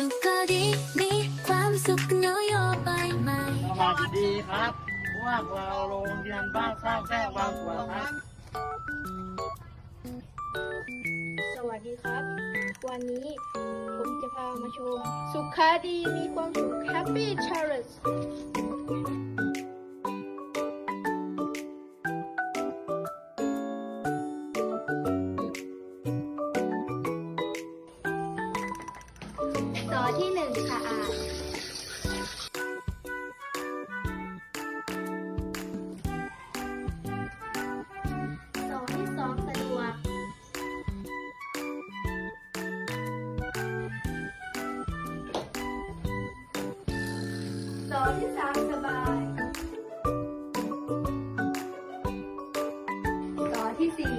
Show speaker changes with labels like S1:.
S1: สุขก็ดีมีความสุขนโยบายใหม่ส
S2: วัสดีครับ พวกเราโรงเรียนบ้านสร้างแก้วบางหัวครับ
S3: สวัสดีครับ วันนี้ผมจะพามาชม สุขาดีมีความสุข Happy Charlotte
S4: ตอสที่หนึ่งสะอาด
S5: ซอสที่สองสะดวก
S4: ซอสที่สามสบาย ซอสที่สี่